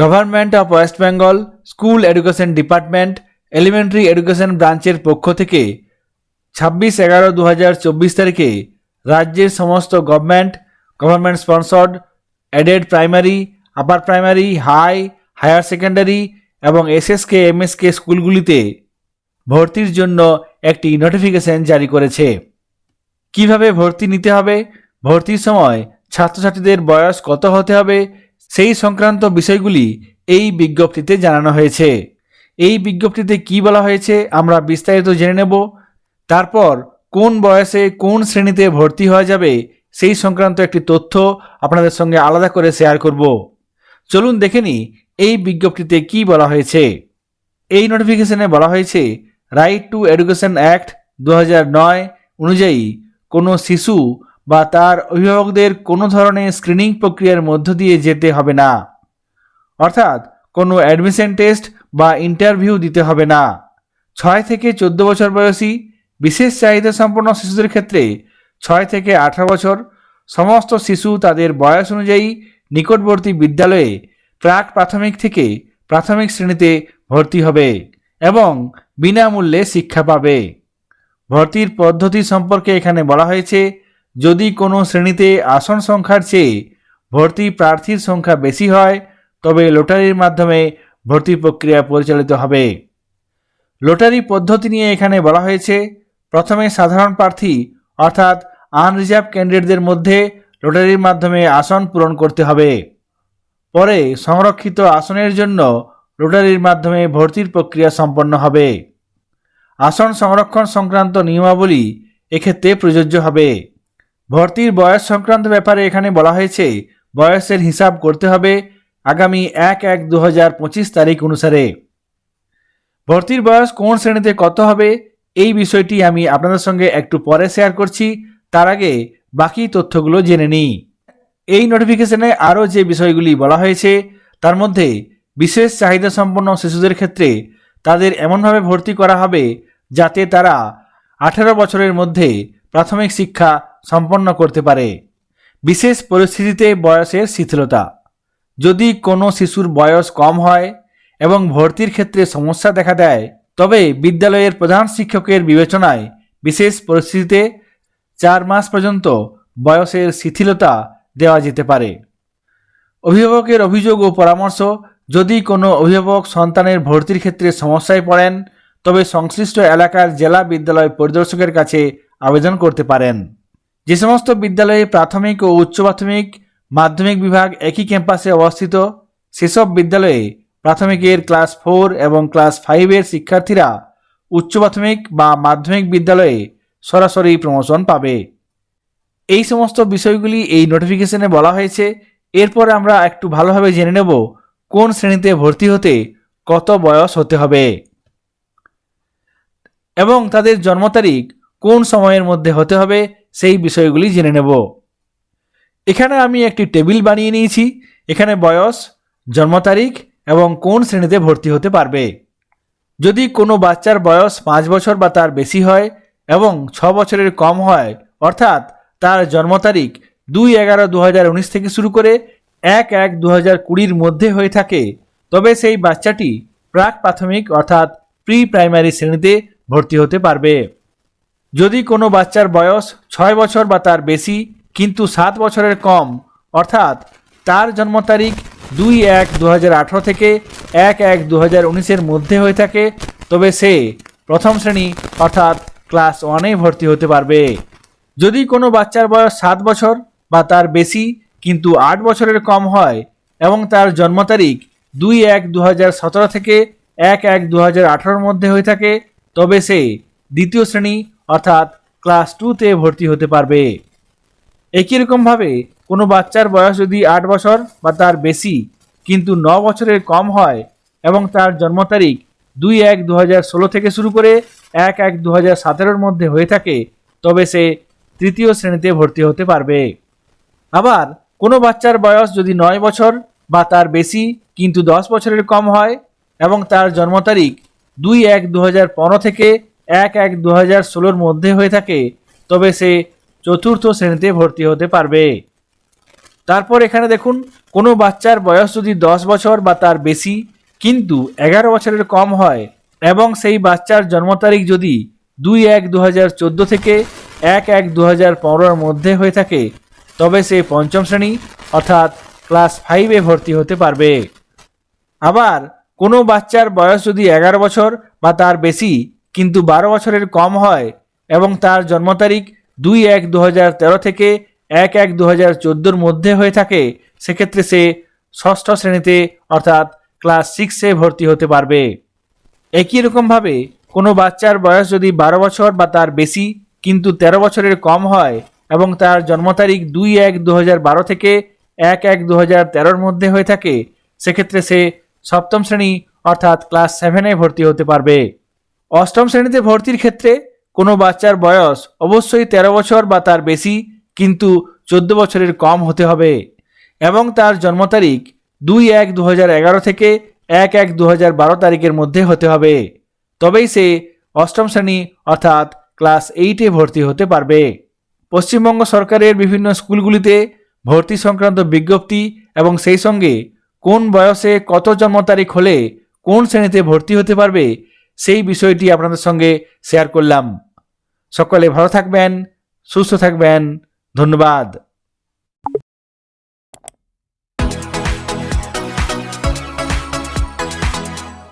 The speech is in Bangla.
Government of West Bengal school education department elementary education ব্রাঞ্চের পক্ষ থেকে ছাব্বিশ এগারো দু হাজার চব্বিশ তারিখে রাজ্যের সমস্ত government government sponsored aided primary upper primary high higher secondary এবং এসএসকে এমএসকে স্কুলগুলিতে ভর্তির জন্য একটি নোটিফিকেশন জারি করেছে। কীভাবে ভর্তি নিতে হবে? ভর্তির সময় ছাত্রছাত্রীদের বয়স কত হতে হবে? সেই সংক্রান্ত বিষয়গুলি এই বিজ্ঞপ্তিতে জানানো হয়েছে। এই বিজ্ঞপ্তিতে কি বলা হয়েছে আমরা বিস্তারিত জেনে নেব। তারপর কোন বয়সে কোন শ্রেণীতে ভর্তি হওয়া যাবে সেই সংক্রান্ত একটি তথ্য আপনাদের সঙ্গে আলাদা করে শেয়ার করব। চলুন দেখে নিই এই বিজ্ঞপ্তিতে কি বলা হয়েছে। এই নোটিফিকেশনে বলা হয়েছে রাইট টু এডুকেশন অ্যাক্ট দু হাজার নয় অনুযায়ী কোনো শিশু বা তার অভিভাবকদের কোনো ধরনের স্ক্রিনিং প্রক্রিয়ার মধ্য দিয়ে যেতে হবে না। অর্থাৎ কোনো অ্যাডমিশন টেস্ট বা ইন্টারভিউ দিতে হবে না। ছয় থেকে চোদ্দ বছর বয়সী বিশেষ চাহিদা সম্পন্ন শিশুদের ক্ষেত্রে ছয় থেকে আঠারো বছর সমস্ত শিশু তাদের বয়স অনুযায়ী নিকটবর্তী বিদ্যালয়ে প্রাক প্রাথমিক থেকে প্রাথমিক শ্রেণীতে ভর্তি হবে এবং বিনামূল্যে শিক্ষা পাবে। ভর্তির পদ্ধতি সম্পর্কে এখানে বলা হয়েছে যদি কোনো শ্রেণীতে আসন সংখ্যার চেয়ে ভর্তি প্রার্থীর সংখ্যা বেশি হয়, তবে লটারির মাধ্যমে ভর্তি প্রক্রিয়া পরিচালিত হবে। লটারি পদ্ধতি নিয়ে এখানে বলা হয়েছে, প্রথমে সাধারণ প্রার্থী, অর্থাৎ আনরিজার্ভ ক্যান্ডিডেটদের মধ্যে লটারির মাধ্যমে আসন পূরণ করতে হবে। পরে সংরক্ষিত আসনের জন্য লটারির মাধ্যমে ভর্তির প্রক্রিয়া সম্পন্ন হবে। আসন সংরক্ষণ সংক্রান্ত নিয়মাবলী এক্ষেত্রে প্রযোজ্য হবে। ভর্তির বয়স সংক্রান্ত ব্যাপারে এখানে বলা হয়েছে, বয়সের হিসাব করতে হবে আগামী এক এক দু তারিখ অনুসারে। ভর্তির বয়স কোন শ্রেণীতে কত হবে, এই বিষয়টি আমি আপনাদের সঙ্গে একটু পরে শেয়ার করছি। তার আগে বাকি তথ্যগুলো জেনে নিই। এই নোটিফিকেশনে আরও যে বিষয়গুলি বলা হয়েছে, তার মধ্যে বিশেষ চাহিদা সম্পন্ন শিশুদের ক্ষেত্রে তাদের এমনভাবে ভর্তি করা হবে যাতে তারা আঠেরো বছরের মধ্যে প্রাথমিক শিক্ষা সম্পন্ন করতে পারে। বিশেষ পরিস্থিতিতে বয়সের শিথিলতা। যদি কোনো শিশুর বয়স কম হয় এবং ভর্তির ক্ষেত্রে সমস্যা দেখা দেয়, তবে বিদ্যালয়ের প্রধান শিক্ষকের বিবেচনায় বিশেষ পরিস্থিতিতে চার মাস পর্যন্ত বয়সের শিথিলতা দেওয়া যেতে পারে। অভিভাবকের অভিযোগ ও পরামর্শ, যদি কোনো অভিভাবক সন্তানের ভর্তির ক্ষেত্রে সমস্যায় পড়েন, তবে সংশ্লিষ্ট এলাকার জেলা বিদ্যালয় পরিদর্শকের কাছে আবেদন করতে পারেন। যে সমস্ত বিদ্যালয়ে প্রাথমিক ও উচ্চ প্রাথমিক মাধ্যমিক বিভাগ একই ক্যাম্পাসে অবস্থিত, সেসব বিদ্যালয়ে প্রাথমিকের ক্লাস ফোর এবং ক্লাস ফাইভের শিক্ষার্থীরা উচ্চ প্রাথমিক বা মাধ্যমিক বিদ্যালয়ে সরাসরি প্রমোশন পাবে। এই সমস্ত বিষয়গুলি এই নোটিফিকেশনে বলা হয়েছে। এরপর আমরা একটু ভালোভাবে জেনে নেব কোন শ্রেণীতে ভর্তি হতে কত বয়স হতে হবে। এবং তাদের জন্ম তারিখ কোন সময়ের মধ্যে হতে হবে সেই বিষয়গুলি জেনে নেব। এখানে আমি একটি টেবিল বানিয়ে নিয়েছি। এখানে বয়স, জন্ম তারিখ এবং কোন শ্রেণীতে ভর্তি হতে পারবে। যদি কোনো বাচ্চার বয়স পাঁচ বছর বা তার বেশি হয় এবং ছ বছরের কম হয়, অর্থাৎ তার জন্ম তারিখ দুই এগারো দু থেকে শুরু করে এক এক দু হাজার কুড়ির মধ্যে হয়ে থাকে, তবে সেই বাচ্চাটি প্রাক প্রাথমিক অর্থাৎ প্রি প্রাইমারি শ্রেণীতে ভর্তি হতে পারবে। যদি কোনো বাচ্চার বয়স ছয় বছর বা তার বেশি, কিন্তু সাত বছরের কম। অর্থাৎ তার জন্ম তারিখ দুই এক দু থেকে এক এক দু হাজার মধ্যে হয়ে থাকে, তবে সে প্রথম শ্রেণি, অর্থাৎ ক্লাস ওয়ানে ভর্তি হতে পারবে। যদি কোনো বাচ্চার বয়স সাত বছর বা তার বেশি, কিন্তু আট বছরের কম হয়, এবং তার জন্ম তারিখ দুই এক দু থেকে এক এক দু মধ্যে হয়ে থাকে, তবে সে দ্বিতীয় শ্রেণি, অর্থাৎ ক্লাস টুতে ভর্তি হতে পারবে। একই রকমভাবে কোনো বাচ্চার বয়স যদি আট বছর বা তার বেশি, কিন্তু ন বছরের কম হয় এবং তার জন্ম তারিখ দুই এক দু থেকে শুরু করে এক এক দু হাজার মধ্যে হয়ে থাকে, তবে সে তৃতীয় শ্রেণীতে ভর্তি হতে পারবে। আবার কোনো বাচ্চার বয়স যদি নয় বছর বা তার বেশি, কিন্তু দশ বছরের কম হয় এবং তার জন্ম তারিখ দুই এক দু থেকে এক এক দু হাজার ষোলোর মধ্যে হয়ে থাকে, তবে সে চতুর্থ শ্রেণীতে ভর্তি হতে পারবে। তারপর এখানে দেখুন, কোনো বাচ্চার বয়স যদি দশ বছর বা তার বেশি, কিন্তু এগারো বছরের কম হয়, এবং সেই বাচ্চার জন্ম তারিখ যদি দুই এক দু হাজার চোদ্দ থেকে এক এক দু হাজার পনেরোর মধ্যে হয়ে থাকে, তবে সে পঞ্চম শ্রেণি, অর্থাৎ ক্লাস ফাইভে ভর্তি হতে পারবে। আবার কোনো বাচ্চার বয়স যদি এগারো বছর বা তার বেশি কিন্তু বারো বছরের কম হয় এবং তার জন্ম তারিখ দুই এক দু হাজার তেরো থেকে এক এক দু হাজার চোদ্দোর মধ্যে হয়ে থাকে। সেক্ষেত্রে সে ষষ্ঠ শ্রেণীতে অর্থাৎ ক্লাস সিক্সে ভর্তি হতে পারবে। একই রকমভাবে কোনো বাচ্চার বয়স যদি বারো বছর বা তার বেশি কিন্তু তেরো বছরের কম হয় এবং তার জন্ম তারিখ দুই এক দু হাজার বারো থেকে এক এক দু হাজার তেরোর মধ্যে হয়ে থাকে, সেক্ষেত্রে সে সপ্তম শ্রেণি অর্থাৎ ক্লাস সেভেনে ভর্তি হতে পারবে। অষ্টম শ্রেণীতে ভর্তির ক্ষেত্রে কোনো বাচ্চার বয়স অবশ্যই তেরো বছর বা তার বেশি, কিন্তু চোদ্দ বছরের কম হতে হবে। এবং তার জন্ম তারিখ দুই এক দু থেকে এক এক দু হাজার তারিখের মধ্যে হতে হবে। তবেই সে অষ্টম শ্রেণি অর্থাৎ ক্লাস এইটে ভর্তি হতে পারবে। পশ্চিমবঙ্গ সরকারের বিভিন্ন স্কুলগুলিতে ভর্তি সংক্রান্ত বিজ্ঞপ্তি এবং সেই সঙ্গে কোন বয়সে কত জন্ম তারিখ হলে কোন শ্রেণীতে ভর্তি হতে পারবে সেই বিষয়টি আপনাদের সঙ্গে শেয়ার করলাম। সকলে ভালো থাকবেন সুস্থ থাকবেন। ধন্যবাদ।